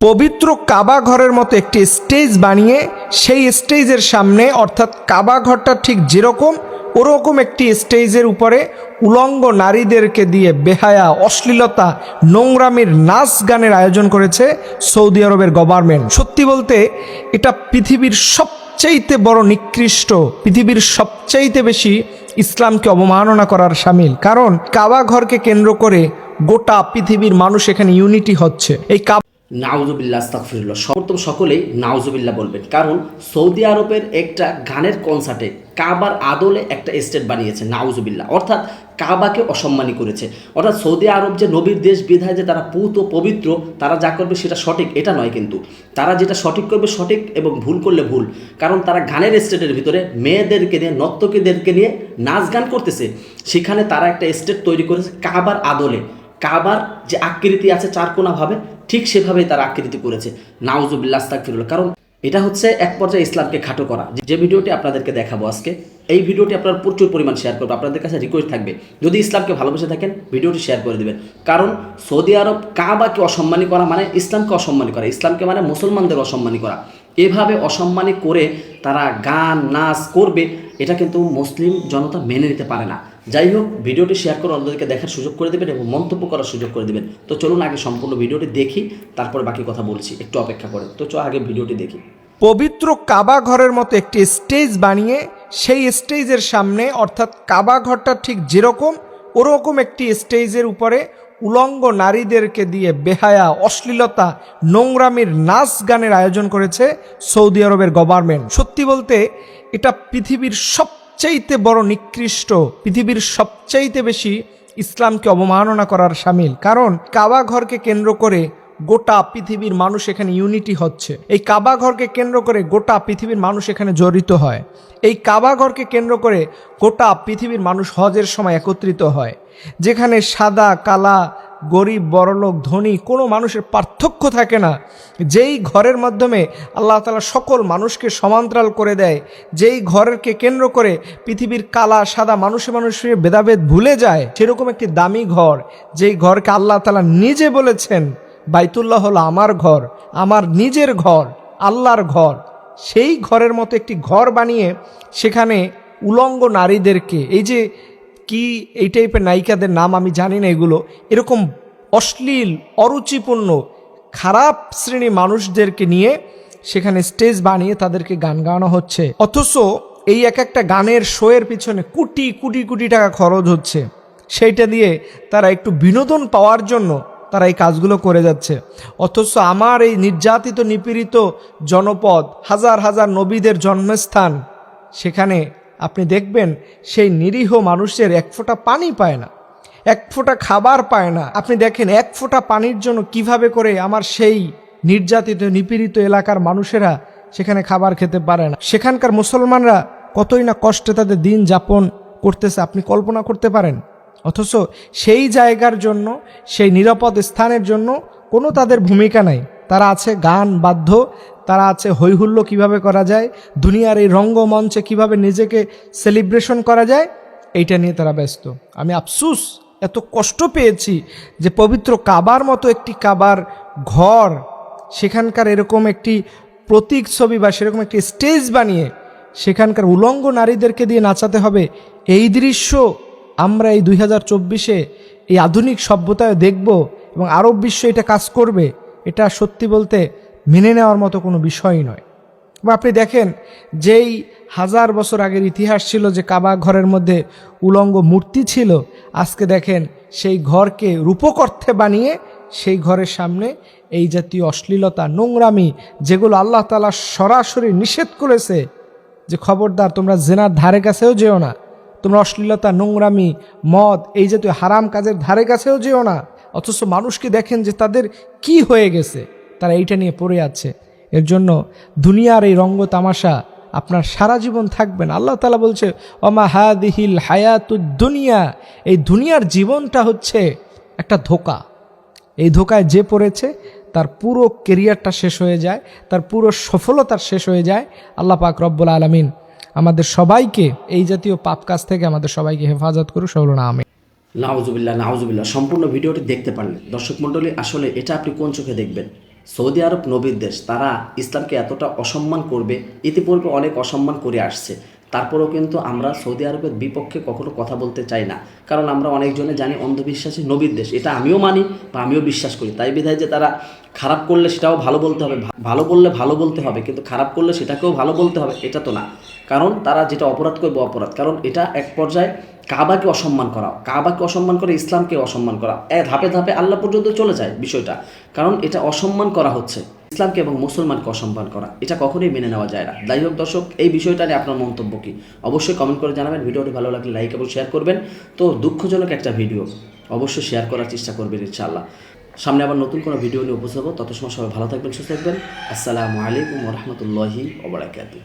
পবিত্র কাবা ঘরের মতো একটি স্টেজ বানিয়ে সেই স্টেজের সামনে, অর্থাৎ কাবা ঘরটা ঠিক যেরকম, ওরকম একটি স্টেজের উপরে উলঙ্গ নারীদেরকে দিয়ে বেহায়া, অশ্লীলতা, নোংরামির নাচ গানের আয়োজন করেছে সৌদি আরবের গভর্নমেন্ট। সত্যি বলতে, এটা পৃথিবীর সবচাইতে বড় নিকৃষ্ট, পৃথিবীর সবচাইতে বেশি ইসলামকে অবমাননা করার সামিল। কারণ কাবা ঘরকে কেন্দ্র করে গোটা পৃথিবীর মানুষ এখানে ইউনিটি হচ্ছে। এই কাবা নাউজুবিল্লাহ, আস্তাগফিরুল্লাহ। সর্বপ্রথম সকলেই নাউজুবিল্লাহ বলবেন। কারণ সৌদি আরবের একটা গানের কনসার্টে কাবার আদলে একটা স্টেট বানিয়েছে নাউজুবিল্লাহ। অর্থাৎ কাবাকে অসম্মানী করেছে। অর্থাৎ সৌদি আরব যে নবীর দেশ বিধায় যে তারা পুত ও পবিত্র, তারা যা করবে সেটা সঠিক, এটা নয় কিন্তু। তারা যেটা সঠিক করবে সঠিক এবং ভুল করলে ভুল। কারণ তারা গানের স্টেটের ভিতরে মেয়েদেরকে নিয়ে, নর্তকীদেরকে নিয়ে নাচ গান করতেছে। সেখানে তারা একটা স্টেট তৈরি করেছে কাবার আদলে। কাবার যে আকৃতি আছে চারকোনাভাবে ঠিক সেভাবেই তারা আকৃতি করেছে। নাউজুবিল্লাহ ফিরুল কারণ এটা হচ্ছে এক পর্যায়ে ইসলামকে খাটো করা। যে ভিডিওটি আপনাদেরকে দেখাবো আজকে এই ভিডিওটি আপনার প্রচুর পরিমাণ শেয়ার করবে আপনাদের কাছে রিকোয়েস্ট থাকবে, যদি ইসলামকে ভালোবেসে থাকেন, ভিডিওটি শেয়ার করে দেবেন। কারণ সৌদি আরব কাবাকে অসম্মানী করা মানে ইসলামকে অসম্মানী করা। ইসলামকে মানে মুসলমানদের অসম্মানী করা। এভাবে অসম্মানী করে তারা গান, নাচ করবে, এটা কিন্তু মুসলিম জনতা মেনে নিতে পারে না। যাই হোক, ভিডিওটি শেয়ার করে অন্যদেরকে দেখার সুযোগ করে দেবেন এবং মন্তব্য করার সুযোগ করে দেবেন। তো চলুন আগে সম্পূর্ণ ভিডিওটি দেখি, তারপরে বাকি কথা বলছি, একটু অপেক্ষা করে। তো চলো আগে ভিডিওটি দেখি। পবিত্র কাবা ঘরের মতো একটি স্টেজ বানিয়ে সেই স্টেজের সামনে, অর্থাৎ কাবা ঘরটা ঠিক যেরকম, ওরকম একটি স্টেজের উপরে উলঙ্গ নারীদেরকে দিয়ে বেহায়া, অশ্লীলতা, নোংরামির নাচ গানের আয়োজন করেছে সৌদি আরবের গভর্নমেন্ট। সত্যি বলতে, এটা পৃথিবীর সবচাইতে বড় নিকৃষ্ট, পৃথিবীর সবচাইতে বেশি ইসলামকে অবমাননা করার সামিল। কারণ কাবা ঘরকে কেন্দ্র করে গোটা পৃথিবীর মানুষ এখানে ইউনিটি হচ্ছে। এই কাবা ঘরকে কেন্দ্র করে গোটা পৃথিবীর মানুষ এখানে জড়িত হয়। এই কাবা ঘরকে কেন্দ্র করে গোটা পৃথিবীর মানুষ হজের সময় একত্রিত হয়। যেখানে সাদা, কালা, গরিব, বড়লোক, ধনী কোনো মানুষের পার্থক্য থাকে না। যেই ঘরের মাধ্যমে আল্লাহ তালা সকল মানুষকে সমান্তরাল করে দেয়, যেই ঘরকে কেন্দ্র করে পৃথিবীর কালা, সাদা মানুষে মানুষের ভেদাভেদ ভুলে যায়, সেরকম একটি দামি ঘর, যেই ঘরকে আল্লাহ তালা নিজে বলেছেন বাইতুল্লাহ হলো আমার ঘর, আমার নিজের ঘর, আল্লাহর ঘর। সেই ঘরের মতো একটি ঘর বানিয়ে সেখানে উলঙ্গ নারীদেরকে, এই যে কি এই টাইপের নায়িকাদের নাম আমি জানি না এগুলো, এরকম অশ্লীল, অরুচিপূর্ণ, খারাপ শ্রেণি মানুষদেরকে নিয়ে সেখানে স্টেজ বানিয়ে তাদেরকে গান গাওয়ানো হচ্ছে। অথচ এই এক একটা গানের শোয়ের পিছনে কোটি কোটি কোটি টাকা খরচ হচ্ছে। সেইটা দিয়ে তারা একটু বিনোদন পাওয়ার জন্য তারা এই কাজগুলো করে যাচ্ছে। অথচ আমার এই নির্যাতিত, নিপীড়িত জনপদ, হাজার হাজার নবীদের জন্মস্থান, সেখানে আপনি দেখবেন সেই নিরীহ মানুষের এক ফোঁটা পানি পায় না, এক ফোঁটা খাবার পায় না। আপনি দেখেন এক ফোঁটা পানির জন্য কীভাবে করে আমার সেই নির্যাতিত, নিপীড়িত এলাকার মানুষেরা সেখানে খাবার খেতে পারে না। সেখানকার মুসলমানরা কতই না কষ্টে তাদের দিন যাপন করতেছে, আপনি কল্পনা করতে পারেন? অথচ সেই জায়গার জন্য, সেই নিরাপদ স্থানের জন্য কোনো তাদের ভূমিকা নাই। তারা আছে গান বাধ্য তারা আছে হৈহুল্য কীভাবে করা যায়, দুনিয়ার এই রঙ্গমঞ্চে কীভাবে নিজেকে সেলিব্রেশন করা যায়, এইটা নিয়ে তারা ব্যস্ত। আমি আফসুস, এত কষ্ট পেয়েছি যে পবিত্র কাবার মতো একটি কাবার ঘর, সেখানকার এরকম একটি প্রতীক ছবি বা সেরকম একটি স্টেজ বানিয়ে, সেখানকার উলঙ্গ নারীদেরকে দিয়ে নাচাতে হবে, এই দৃশ্য আমরা এই দুই হাজার চব্বিশে এই আধুনিক সভ্যতায় দেখব এবং আরব বিশ্ব এটা কাজ করবে, এটা সত্যি বলতে মেনে নেওয়ার মতো কোনো বিষয়ই নয়। বা আপনি দেখেন, যেই হাজার বছর আগের ইতিহাস ছিল যে কাবা ঘরের মধ্যে উলঙ্গ মূর্তি ছিল, আজকে দেখেন সেই ঘরকে রূপকর্থে বানিয়ে সেই ঘরের সামনে এই জাতীয় অশ্লীলতা, নোংরামি, যেগুলো আল্লাহ তালা সরাসরি নিষেধ করেছে, যে খবরদার তোমরা জেনার ধারে কাছেও যেও না। তোমরা অশ্লীলতা, নোংরামি, মদ, এই জাতীয় হারাম কাজের ধারে কাছেও যেও না। অথচ মানুষকে দেখেন যে তাদের কি হয়ে গেছে, তারা এইটা নিয়ে পড়ে আছে। এর জন্য দুনিয়ার এই রঙ্গ তামাশা আপনার সারা জীবন থাকবেন আল্লাহ তালা বলছে অমা হাদিহিল হায়াতু দুনিয়া। এই দুনিয়ার জীবনটা হচ্ছে একটা ধোকা। এই ধোকায় যে পড়েছে, তার পুরো কেরিয়ারটা শেষ হয়ে যায়, তার পুরো সফলতার শেষ হয়ে যায়। আল্লাহ পাক রব্বুল আলমিন আমাদের সবাইকে, এই জাতীয় পাপ কাজ থেকে আমাদের সবাইকে হেফাজত করুক সেগুলো না আমি নাওজুবিল্লা নাওজুবিল্লা সম্পূর্ণ ভিডিওটি দেখতে পারলেন দর্শক মণ্ডলী, আসলে এটা আপনি কোন চোখে দেখবেন? সৌদি আরব নবীর দেশ, তারা ইসলামকে এতটা অসম্মান করবে, ইতিপূর্বে অনেক অসম্মান করে আসছে। তারপরেও কিন্তু আমরা সৌদি আরবের বিপক্ষে কখনো কথা বলতে চাই না। কারণ আমরা অনেকজনে জানি অন্ধবিশ্বাসী নবীর দেশ। এটা আমিও মানি বা আমিও বিশ্বাস করি। তাই বিধায় যে তারা খারাপ করলে সেটাও ভালো বলতে হবে ভালো বললে ভালো বলতে হবে, কিন্তু খারাপ করলে সেটাকেও ভালো বলতে হবে, এটা তো না। কারণ তারা যেটা অপরাধ করবে, অপরাধ। কারণ এটা এক পর্যায়ে কাবাকে অসম্মান করা, কাবাকে অসম্মান করে ইসলামকে অসম্মান করা। এ ধাপে ধাপে আল্লাহ পর্যন্ত চলে যায় বিষয়টা। কারণ এটা অসম্মান করা হচ্ছে। ইসলামকে এবং মুসলমানকে অসম্মান করা, এটা কখনোই মেনে নেওয়া যায় না। যাই হোক দর্শক, এই বিষয়টা নিয়ে আপনার মন্তব্য কি? অবশ্যই কমেন্ট করে জানাবেন, ভিডিওটি ভালো লাগলে লাইক এবং শেয়ার করবেন। তো দুঃখজনক একটা ভিডিও অবশ্যই শেয়ার করার চেষ্টা করবেন ইনশাআল্লাহ। সামনে আবার নতুন কোনো ভিডিও নিয়ে উপস্থিত হব তত সময় সবাই ভালো থাকবেন, সুস্থ থাকবেন। আসসালামু আলাইকুম রহমতুল্লাহি ওবরাকাতুহ